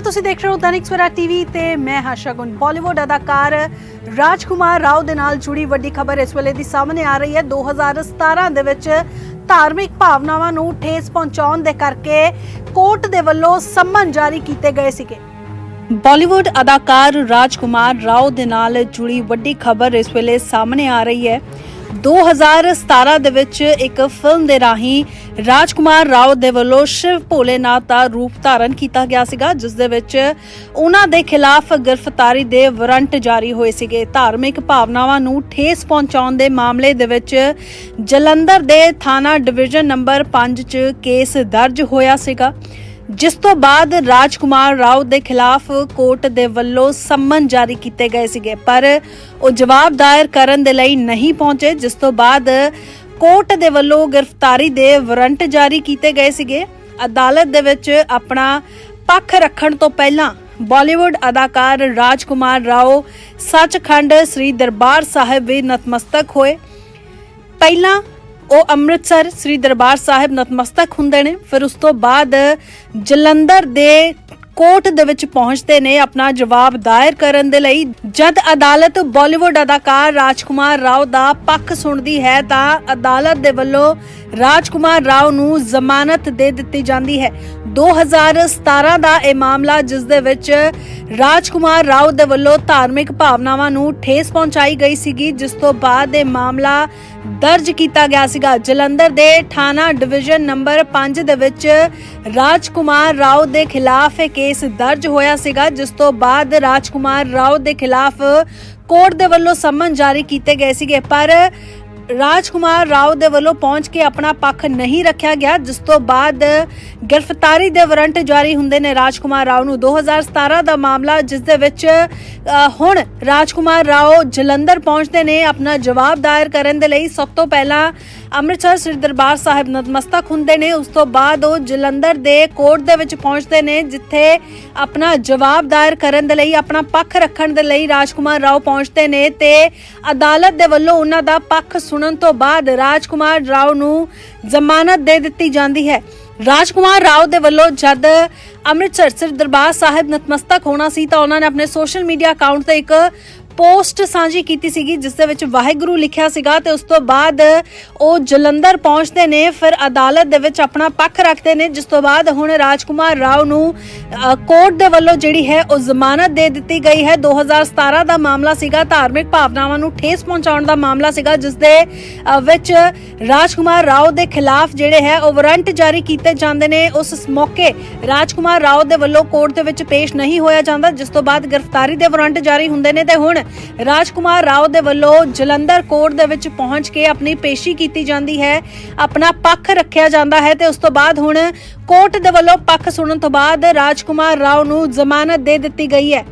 ਤੁਸੀਂ ਦੇਖ ਰਹੇ ਹੋ ਦੈਨਿਕ ਸਵੇਰਾ ਟੀਵੀ ਤੇ ਮੈਂ ਹਾਂ ਸ਼ਗੁਨ ਬਾਲੀਵੁੱਡ ਅਦਾਕਾਰ ਰਾਜਕੁਮਾਰ ਰਾਓ ਦੇ ਨਾਲ ਜੁੜੀ ਵੱਡੀ ਖਬਰ ਇਸ ਵੇਲੇ ਦੀ ਸਾਹਮਣੇ ਆ ਰਹੀ ਹੈ। 2017 ਦੇ ਵਿੱਚ ਧਾਰਮਿਕ ਭਾਵਨਾਵਾਂ ਨੂੰ ਠੇਸ ਪਹੁੰਚਾਉਣ ਦੇ ਕਰਕੇ ਕੋਰਟ ਦੇ ਵੱਲੋਂ ਸੰਮਨ ਜਾਰੀ ਕੀਤੇ ਗਏ ਸੀਗੇ। ਬਾਲੀਵੁੱਡ ਅਦਾਕਾਰ ਰਾਜਕੁਮਾਰ ਰਾਓ ਦੇ ਨਾਲ ਜੁੜੀ ਵੱਡੀ ਖਬਰ ਇਸ ਵੇਲੇ ਸਾਹਮਣੇ ਆ ਰਹੀ ਹੈ। 2017 ਦੇ ਵਿੱਚ ਇੱਕ ਫਿਲਮ ਦੇ ਰਾਹੀਂ ਰਾਜਕੁਮਾਰ ਰਾਓ ਦੇ ਵੱਲੋਂ ਸ਼ਿਵ ਭੋਲੇਨਾਥ ਦਾ ਰੂਪ ਧਾਰਨ ਕੀਤਾ ਗਿਆ ਸੀਗਾ, ਜਿਸ ਦੇ ਵਿੱਚ ਉਹਨਾਂ ਦੇ ਖਿਲਾਫ ਗ੍ਰਿਫਤਾਰੀ ਦੇ ਵਾਰੰਟ ਜਾਰੀ ਹੋਏ ਸੀਗੇ। ਧਾਰਮਿਕ ਭਾਵਨਾਵਾਂ ਨੂੰ ਠੇਸ ਪਹੁੰਚਾਉਣ ਦੇ ਮਾਮਲੇ ਦੇ ਵਿੱਚ ਜਲੰਧਰ ਦੇ ਥਾਣਾ ਡਿਵੀਜ਼ਨ ਨੰਬਰ 5 'ਚ ਕੇਸ ਦਰਜ ਹੋਇਆ ਸੀਗਾ। ਜਿਸ ਤੋਂ ਬਾਅਦ ਰਾਜਕੁਮਾਰ ਰਾਓ ਦੇ ਖਿਲਾਫ ਕੋਰਟ ਦੇ ਵੱਲੋਂ ਸੰਮਨ ਜਾਰੀ ਕੀਤੇ ਗਏ ਸੀਗੇ, ਪਰ ਉਹ ਜਵਾਬ ਦਾਇਰ ਕਰਨ ਦੇ ਲਈ ਨਹੀਂ ਪਹੁੰਚੇ, ਜਿਸ ਤੋਂ ਬਾਅਦ ਕੋਰਟ ਦੇ ਵੱਲੋਂ ਗ੍ਰਿਫਤਾਰੀ ਦੇ ਵਾਰੰਟ ਜਾਰੀ ਕੀਤੇ ਗਏ ਸੀਗੇ। ਅਦਾਲਤ ਦੇ ਵਿੱਚ ਆਪਣਾ ਪੱਖ ਰੱਖਣ ਤੋਂ ਪਹਿਲਾਂ ਬਾਲੀਵੁੱਡ ਅਦਾਕਾਰ ਰਾਜਕੁਮਾਰ ਰਾਓ ਸੱਚਖੰਡ ਸ੍ਰੀ ਦਰਬਾਰ ਸਾਹਿਬ ਵੀ ਨਤਮਸਤਕ ਹੋਏ। ਪਹਿਲਾਂ ਉਹ ਅੰਮ੍ਰਿਤਸਰ ਸ੍ਰੀ ਦਰਬਾਰ ਸਾਹਿਬ ਨਤਮਸਤਕ ਹੁੰਦੇ ਨੇ। ਫਿਰ ਉਸ ਤੋਂ ਬਾਅਦ ਜਲੰਧਰ ਦੇ ਕੋਰਟ ਦੇ ਵਿੱਚ ਪਹੁੰਚਦੇ ਨੇ ਆਪਣਾ ਜਵਾਬ ਦਾਇਰ ਕਰਨ ਦੇ ਲਈ। ਜਦ ਅਦਾਲਤ ਬਾਲੀਵੁੱਡ ਅਦਾਕਾਰ ਰਾਜਕੁਮਾਰ ਰਾਓ ਦਾ ਪੱਖ ਸੁਣਦੀ ਹੈ ਤਾਂ ਅਦਾਲਤ ਦੇ ਵੱਲੋਂ ਰਾਜਕੁਮਾਰ ਰਾਓ ਨੂੰ ਜ਼ਮਾਨਤ ਦੇ ਦਿੱਤੀ ਜਾਂਦੀ ਹੈ। 2017 ਦਾ ਇਹ ਮਾਮਲਾ, ਜਿਸ ਦੇ ਵਿੱਚ ਰਾਜਕੁਮਾਰ ਰਾਓ ਦੇ ਵੱਲੋਂ ਧਾਰਮਿਕ ਭਾਵਨਾਵਾਂ ਨੂੰ ਠੇਸ ਪਹੁੰਚਾਈ ਗਈ ਸੀਗੀ, ਜਿਸ ਤੋਂ ਬਾਅਦ ਇਹ ਮਾਮਲਾ ਦਰਜ ਕੀਤਾ ਗਿਆ ਸੀਗਾ। ਜਲੰਧਰ ਦੇ ਥਾਣਾ ਡਿਵੀਜ਼ਨ ਨੰਬਰ 5 ਦੇ ਵਿੱਚ ਰਾਜਕੁਮਾਰ ਰਾਓ ਦੇ ਖਿਲਾਫ ਇਹ ਕੇਸ ਦਰਜ ਹੋਇਆ ਸੀਗਾ, ਜਿਸ ਤੋਂ ਬਾਅਦ ਰਾਜਕੁਮਾਰ ਰਾਓ ਦੇ ਖਿਲਾਫ ਕੋਰਟ ਦੇ ਵੱਲੋਂ ਸੰਮਨ ਜਾਰੀ ਕੀਤੇ ਗਏ ਸੀਗੇ। ਪਰ ਰਾਜਕੁਮਾਰ ਰਾਓ ਦੇ ਵੱਲੋਂ ਪਹੁੰਚ ਕੇ ਆਪਣਾ ਪੱਖ ਨਹੀਂ ਰੱਖਿਆ ਗਿਆ, ਜਿਸ ਤੋਂ ਬਾਅਦ ਗ੍ਰਿਫਤਾਰੀ ਦੇ ਵਾਰੰਟ ਜਾਰੀ ਹੁੰਦੇ ਨੇ। ਰਾਜਕੁਮਾਰ ਰਾਓ ਨੂੰ 2017 ਦਾ ਮਾਮਲਾ, ਜਿਸ ਦੇ ਵਿੱਚ ਹੁਣ ਰਾਜਕੁਮਾਰ ਰਾਓ ਜਲੰਧਰ ਪਹੁੰਚਦੇ ਨੇ ਆਪਣਾ ਜਵਾਬ ਦਾਇਰ ਕਰਨ ਦੇ ਲਈ। ਸਭ ਤੋਂ ਪਹਿਲਾਂ ਅੰਮ੍ਰਿਤਸਰ ਸ੍ਰੀ ਦਰਬਾਰ ਸਾਹਿਬ ਨਤਮਸਤਕ ਹੁੰਦੇ ਨੇ, ਉਸ ਤੋਂ ਬਾਅਦ ਉਹ ਜਲੰਧਰ ਦੇ ਕੋਰਟ ਦੇ ਵਿੱਚ ਪਹੁੰਚਦੇ ਨੇ, ਜਿੱਥੇ ਆਪਣਾ ਜਵਾਬ ਦਾਇਰ ਕਰਨ ਦੇ ਲਈ, ਆਪਣਾ ਪੱਖ ਰੱਖਣ ਦੇ ਲਈ ਰਾਜਕੁਮਾਰ ਰਾਓ ਪਹੁੰਚਦੇ ਨੇ ਤੇ ਅਦਾਲਤ ਦੇ ਵੱਲੋਂ ਉਹਨਾਂ ਦਾ ਪੱਖ ਸੁਣਨ ਤੋਂ ਬਾਅਦ ਰਾਜਕੁਮਾਰ ਰਾਓ ਨੂੰ ਜ਼ਮਾਨਤ ਦੇ ਦਿੱਤੀ ਜਾਂਦੀ ਹੈ। ਰਾਜਕੁਮਾਰ ਰਾਓ ਦੇ ਵੱਲੋਂ ਜਦ ਅੰਮ੍ਰਿਤਸਰ ਸ੍ਰੀ ਦਰਬਾਰ ਸਾਹਿਬ ਨਤਮਸਤਕ ਹੋਣਾ ਸੀ ਤਾਂ ਉਹਨਾਂ ਨੇ ਆਪਣੇ ਸੋਸ਼ਲ ਮੀਡੀਆ ਅਕਾਊਂਟ ਤੇ ਇੱਕ ਪੋਸਟ ਸਾਂਝੀ ਕੀਤੀ ਸੀਗੀ, ਜਿਸ ਦੇ ਵਿੱਚ ਵਾਹਿਗੁਰੂ ਲਿਖਿਆ ਸੀਗਾ ਤੇ ਉਸ ਤੋਂ ਬਾਅਦ ਉਹ ਜਲੰਧਰ ਪਹੁੰਚਦੇ ਨੇ, ਫਿਰ ਅਦਾਲਤ ਦੇ ਵਿੱਚ ਆਪਣਾ ਪੱਖ ਰੱਖਦੇ ਨੇ, ਜਿਸ ਤੋਂ ਬਾਅਦ ਹੁਣ ਰਾਜਕੁਮਾਰ ਰਾਓ ਨੂੰ ਕੋਰਟ ਦੇ ਵੱਲੋਂ ਜਿਹੜੀ ਹੈ ਉਹ ਜ਼ਮਾਨਤ ਦੇ ਦਿੱਤੀ ਗਈ ਹੈ। 2017 ਦਾ ਮਾਮਲਾ ਸੀਗਾ। ਧਾਰਮਿਕ ਭਾਵਨਾਵਾਂ ਨੂੰ ਠੇਸ ਪਹੁੰਚਾਉਣ ਦਾ ਮਾਮਲਾ ਸੀਗਾ ਜਿਸ ਦੇ ਅ, ਵਿੱਚ ਰਾਜਕੁਮਾਰ ਰਾਓ ਦੇ ਖਿਲਾਫ ਜਿਹੜੇ ਹੈ ਉਹ ਵਾਰੰਟ ਜਾਰੀ ਕੀਤੇ ਜਾਂਦੇ ਨੇ। ਉਸ ਮੌਕੇ ਰਾਜਕੁਮਾਰ ਰਾਓ ਦੇ ਵੱਲੋਂ ਕੋਰਟ ਦੇ ਵਿੱਚ ਪੇਸ਼ ਨਹੀਂ ਹੋਇਆ ਜਾਂਦਾ ਜਿਸ ਤੋਂ ਬਾਅਦ ਗ੍ਰਿਫਤਾਰੀ ਦੇ ਵਾਰੰਟ ਜਾਰੀ ਹੁੰਦੇ ਨੇ ਤੇ ਹੁਣ ਰਾਜਕੁਮਾਰ ਰਾਓ ਦੇ ਵੱਲੋਂ ਜਲੰਧਰ ਕੋਰਟ ਦੇ ਵਿੱਚ ਪਹੁੰਚ ਕੇ ਆਪਣੀ ਪੇਸ਼ੀ ਕੀਤੀ ਜਾਂਦੀ ਹੈ। ਆਪਣਾ ਪੱਖ ਰੱਖਿਆ ਜਾਂਦਾ ਹੈ ਤੇ ਉਸ ਤੋਂ ਬਾਅਦ ਹੁਣ ਕੋਰਟ ਦੇ ਵੱਲੋਂ ਪੱਖ ਸੁਣਨ ਤੋਂ ਬਾਅਦ ਰਾਜ ਰਾਜਕੁਮਾਰ ਰਾਓ ਨੂੰ ਜ਼ਮਾਨਤ ਦੇ ਦਿੱਤੀ ਗਈ ਹੈ।